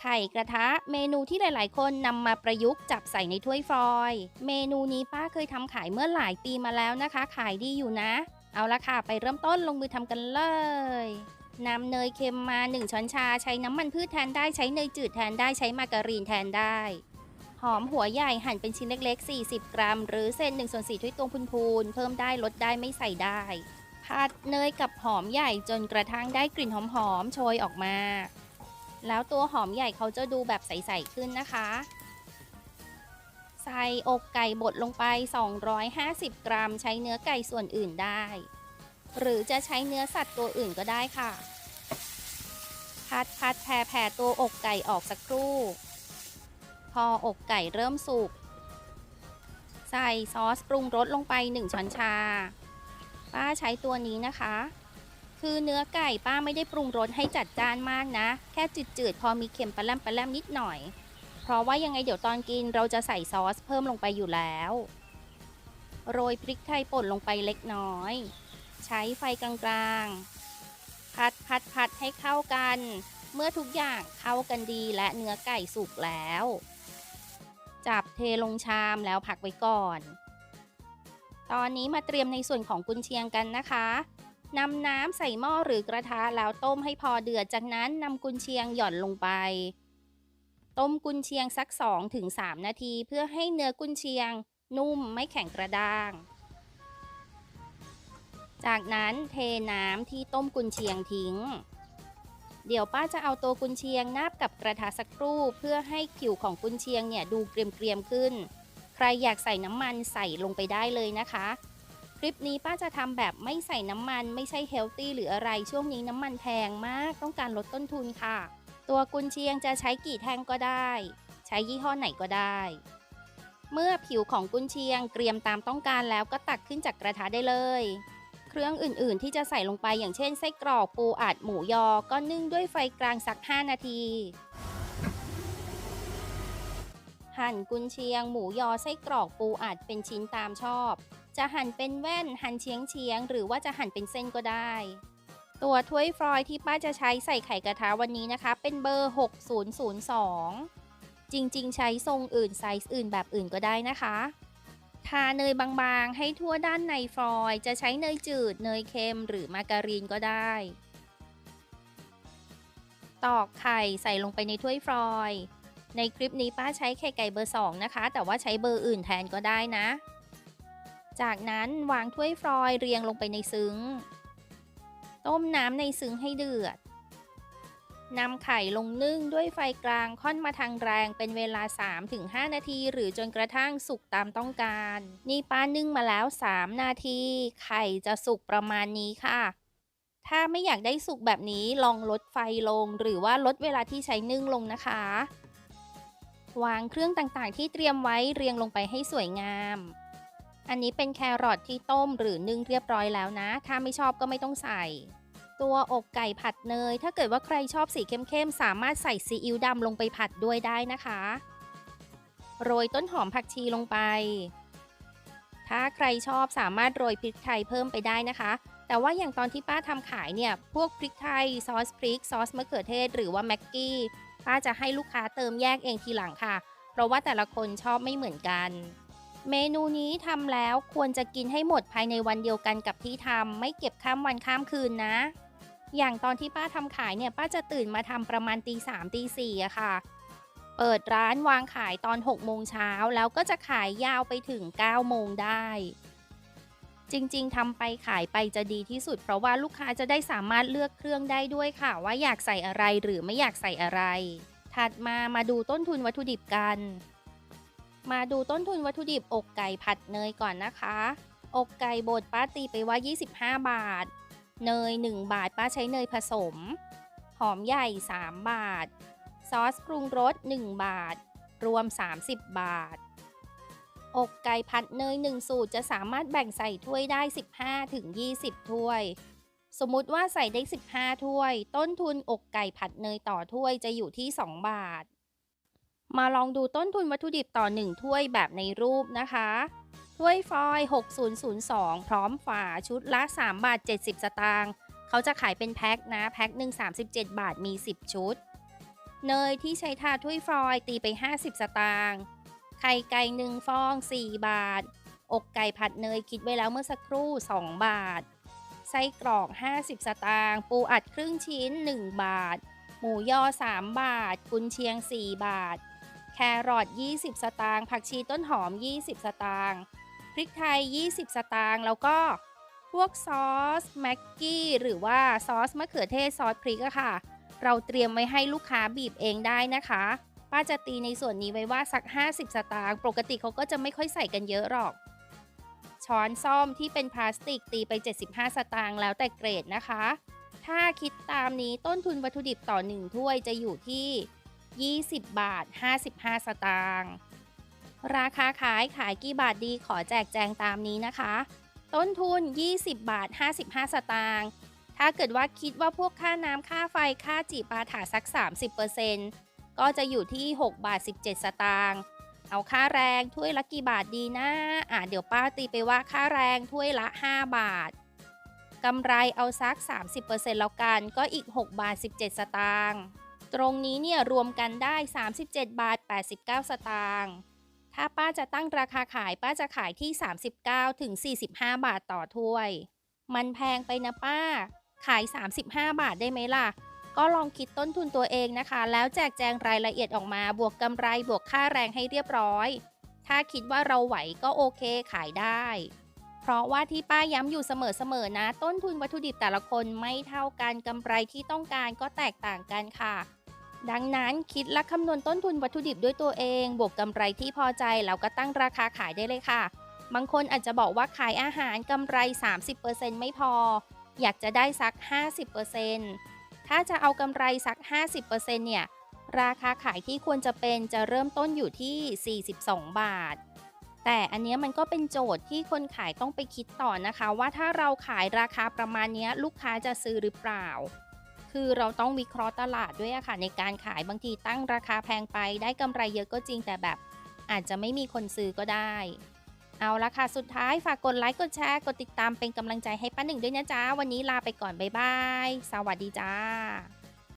ไข่กระทะ เมนูที่หลายๆ คนนำมาประยุกต์จับใส่ในถ้วยฟอย เมนูนี้ป้าเคยทำขายเมื่อหลายปีมาแล้วนะคะ ขายดีอยู่นะ เอาละค่ะ ไปเริ่มต้นลงมือทำกันเลยนำเนยเค็มมา 1 ช้อนชา ใช้น้ำมันพืชแทนได้ ใช้เนยจืดแทนได้ ใช้มาการีนแทนได้ หอมหัวใหญ่หั่นเป็นชิ้นเล็กๆ 40 กรัม หรือเส้น1ส่วน4ถ้วยตวงพูนๆ เพิ่มได้ลดได้ไม่ใส่ได้ ผัดเนยกับหอมใหญ่จนกระทั่งได้กลิ่นหอมๆ โชยออกมา แล้วตัวหอมใหญ่เขาจะดูแบบใส ๆ ขึ้นนะคะ ใส่อกไก่บดลงไป 250 กรัม ใช้เนื้อไก่ส่วนอื่นได้ หรือจะใช้เนื้อสัตว์ตัวอื่นก็ได้ค่ะ พัดพัดแผ่แผ่ตัวอกไก่ออกสักครู่ พออกไก่เริ่มสุก ใส่ซอสปรุงรสลงไป 1 ช้อนชา ป้าใช้ตัวนี้นะคะ คือเนื้อไก่ป้าไม่ได้ปรุงรสให้จัดจ้านมากนะ แค่จืดๆ พอมีเค็มปลาแรมปลาแรมนิดหน่อย เพราะว่ายังไงเดี๋ยวตอนกินเราจะใส่ซอสเพิ่มลงไปอยู่แล้ว โรยพริกไทยป่นลงไปเล็กน้อย ใช้ไฟกลางๆพัดพัดพัดให้เข้ากัน เมื่อทุกอย่างเข้ากันดีและเนื้อไก่สุกแล้ว จับเทลงชามแล้วพักไว้ก่อน ตอนนี้มาเตรียมในส่วนของกุนเชียงกันนะคะ นำน้ำใส่หม้อหรือกระทะแล้วต้มให้พอเดือด จากนั้นนำกุนเชียงหย่อนลงไป ต้มกุนเชียงสัก 2-3 นาที เพื่อให้เนื้อกุนเชียง นุ่มไม่แข็งกระด้าง จากนั้นเทน้ำที่ต้มกุนเชียงทิ้ง เดี๋ยวป้าจะเอาตัวกุนเชียงนาบกับกระทะสักครู่ เพื่อให้ผิวของกุนเชียงเนี่ยดูเกรียมๆขึ้น ใครอยากใส่น้ำมันใส่ลงไปได้เลยนะคะ คลิปนี้ป้าจะทำแบบไม่ใส่น้ำมันไม่ใช่เฮลตี้หรืออะไรช่วงนี้น้ำมันแพงมากต้องการลดต้นทุนค่ะ ตัวกุนเชียงจะใช้กี่แท่งก็ได้ ใช้ยี่ห้อไหนก็ได้ เมื่อผิวของกุนเชียงเกรียมตามต้องการแล้วก็ตักขึ้นจากกระทะได้เลย เครื่องอื่นๆ ที่จะใส่ลงไปอย่างเช่นไส้กรอกปูอัดหมูยอ ก็นึ่งด้วยไฟกลางสัก 5 นาที หั่นกุนเชียง หมูยอไส้กรอกปูอัดเป็นชิ้นตามชอบ จะหั่นเป็นแว่นหั่นเฉียงเฉียง หรือว่าจะหั่นเป็นเส้นก็ได้ ตัวถ้วยฟรอยที่ป้าจะใช้ใส่ไข่กระทะวันนี้นะคะ เป็นเบอร์ 6002 จริงๆ ใช้ทรงอื่นไซส์อื่นแบบอื่นก็ได้นะคะทาเนยบางๆ ให้ทั่วด้านในฟรอย จะใช้เนยจืด เนยเค็ม หรือมาการีนก็ได้ ตอกไข่ใส่ลงไปในถ้วยฟรอย ในคลิปนี้ป้าใช้ไข่ไก่เบอร์ 2 นะคะ แต่ว่าใช้เบอร์อื่นแทนก็ได้นะ จากนั้นวางถ้วยฟรอยล์เรียงลงไปในซึ้ง ต้มน้ำในซึ้งให้เดือดนำไข่ลงนึ่งด้วยไฟกลางค่อนมาทางแรงเป็นเวลา 3-5 นาที หรือจนกระทั่งสุกตามต้องการ นี่ป้านึ่งมาแล้ว 3 นาที ไข่จะสุกประมาณนี้ค่ะ ถ้าไม่อยากได้สุกแบบนี้ลองลดไฟลง หรือว่าลดเวลาที่ใช้นึ่งลงนะคะ วางเครื่องต่างๆ ที่เตรียมไว้เรียงลงไปให้สวยงาม อันนี้เป็นแครอทที่ต้มหรือนึ่งเรียบร้อยแล้วนะ ถ้าไม่ชอบก็ไม่ต้องใส่ ตัวอกไก่ผัดเนย ถ้าเกิดว่าใครชอบสีเข้มๆ สามารถใส่ซีอิ๊วดำลงไปผัดด้วยได้นะคะ โรยต้นหอมผักชีลงไป ถ้าใครชอบสามารถโรยพริกไทยเพิ่มไปได้นะคะแต่ว่าอย่างตอนที่ป้าทำขายเนี่ย พวกพริกไทย ซอสพริก ซอสมะเขือเทศ หรือว่าแม็กกี้ ป้าจะให้ลูกค้าเติมแยกเองทีหลังค่ะ เพราะว่าแต่ละคนชอบไม่เหมือนกัน เมนูนี้ทำแล้วควรจะกินให้หมดภายในวันเดียวกันกับที่ทำไม่เก็บข้ามวันข้ามคืนนะ อย่างตอนที่ป้าทำขายเนี่ยป้าจะตื่นมาทำประมาณตีสามตีสี่อะค่ะ เปิดร้านวางขายตอน6โมงเช้าแล้วก็จะขายยาวไปถึง9โมงได้ จริง ๆทำไปขายไปจะดีที่สุด เพราะว่าลูกค้าจะได้สามารถเลือกเครื่องได้ด้วยค่ะ ว่าอยากใส่อะไรหรือไม่อยากใส่อะไร ถัดมามาดูต้นทุนวัตถุดิบกัน มาดูต้นทุนวัตถุดิบอกไก่ผัดเนยก่อนนะคะ อกไก่บดป้าตีไปว่า 25 บาท เนย 1 บาทป้าใช้เนยผสม หอมใหญ่ 3 บาท ซอสปรุงรส 1 บาท รวม 30 บาท อกไก่ผัดเนย1 สูตรจะสามารถแบ่งใส่ถ้วยได้ 15-20 ถ้วย สมมุติว่าใส่ได้ 15 ถ้วย ต้นทุนอกไก่ผัดเนยต่อถ้วยจะอยู่ที่ 2 บาท มาลองดูต้นทุนวัตถุดิบต่อ 1 ถ้วยแบบในรูปนะคะ ถ้วยฟอยล์6002 พร้อมฝาชุดละ 3 บาท 70 สตางค์เขาจะขายเป็นแพ็คนะ แพ็คหนึ่ง37 บาทมี 10 ชุด เนยที่ใช้ทาถ้วยฟอยล์ตีไป 50 สตางค์ ไข่ไก่หนึ่งฟอง 4 บาท อกไก่ผัดเนยคิดไว้แล้วเมื่อสักครู่ 2 บาท ไส้กรอก 50 สตางค์ปูอัดครึ่งชิ้น 1 บาท หมูยอ 3 บาท กุนเชียง 4 บาท แครอท20 สตางค์ผักชีต้นหอม 20 สตางค์พริกไทย 20 สตางค์แล้วก็พวกซอสแม็กกี้หรือว่าซอสมะเขือเทศซอสพริกอะค่ะ เราเตรียมไว้ให้ลูกค้าบีบเองได้นะคะ ป้าจะตีในส่วนนี้ไว้ว่าสัก 50 สตางค์ปกติเขาก็จะไม่ค่อยใส่กันเยอะหรอก ช้อนซ่อมที่เป็นพลาสติกตีไป 75 สตางค์แล้วแต่เกรดนะคะ ถ้าคิดตามนี้ต้นทุนวัตถุดิบต่อ 1 ถ้วยจะอยู่ที่ 20 บาท 55 สตางค์ราคาขายขายกี่บาทดีขอแจกแจงตามนี้นะคะ ต้นทุน 20 บาท 55 สตางค์ถ้าเกิดว่าคิดว่าพวกค่าน้ำค่าไฟค่าจีปาถาสัก 30% ก็จะอยู่ที่ 6 บาท 17 สตางค์เอาค่าแรงถ้วยละกี่บาทดีนะอะเดี๋ยวป้าตีไปว่าค่าแรงถ้วยละ 5 บาทกำไรเอาสัก 30%แล้วกันก็อีก 6 บาท 17 สตางค์ตรงนี้เนี่ยรวมกันได้ 37 บาท 89 สตางค์ถ้าป้าจะตั้งราคาขายป้าจะขายที่ 39ถึง45 บาทต่อถ้วย มันแพงไปนะป้า ขาย 35 บาทได้ไหมล่ะ ก็ลองคิดต้นทุนตัวเองนะคะ แล้วแจกแจงรายละเอียดออกมา บวกกำไรบวกค่าแรงให้เรียบร้อย ถ้าคิดว่าเราไหวก็โอเคขายได้ เพราะว่าที่ป้าย้ำอยู่เสมอๆนะ ต้นทุนวัตถุดิบแต่ละคนไม่เท่ากันกำไรที่ต้องการก็แตกต่างกันค่ะ ดังนั้นคิดและคำนวณต้นทุนวัตถุดิบด้วยตัวเอง บวกกำไรที่พอใจแล้วก็ตั้งราคาขายได้เลยค่ะ บางคนอาจจะบอกว่าขายอาหารกำไร 30%ไม่พอ อยากจะได้สัก 50% ถ้าจะเอากำไรสัก 50%เนี่ย ราคาขายที่ควรจะเป็นจะเริ่มต้นอยู่ที่ 42 บาท แต่อันนี้มันก็เป็นโจทย์ที่คนขายต้องไปคิดต่อนะคะ ว่าถ้าเราขายราคาประมาณนี้ลูกค้าจะซื้อหรือเปล่า คือเราต้องวิเคราะห์ตลาดด้วยอะค่ะในการขายบางทีตั้งราคาแพงไปได้กำไรเยอะก็จริงแต่แบบ อาจจะไม่มีคนซื้อก็ได้ เอาละค่ะ สุดท้ายฝากกดไลค์กดแชร์กดติดตามเป็นกำลังใจให้ป้าหนึ่งด้วยนะจ๊ะ วันนี้ลาไปก่อน บ๊ายบาย สวัสดีจ้า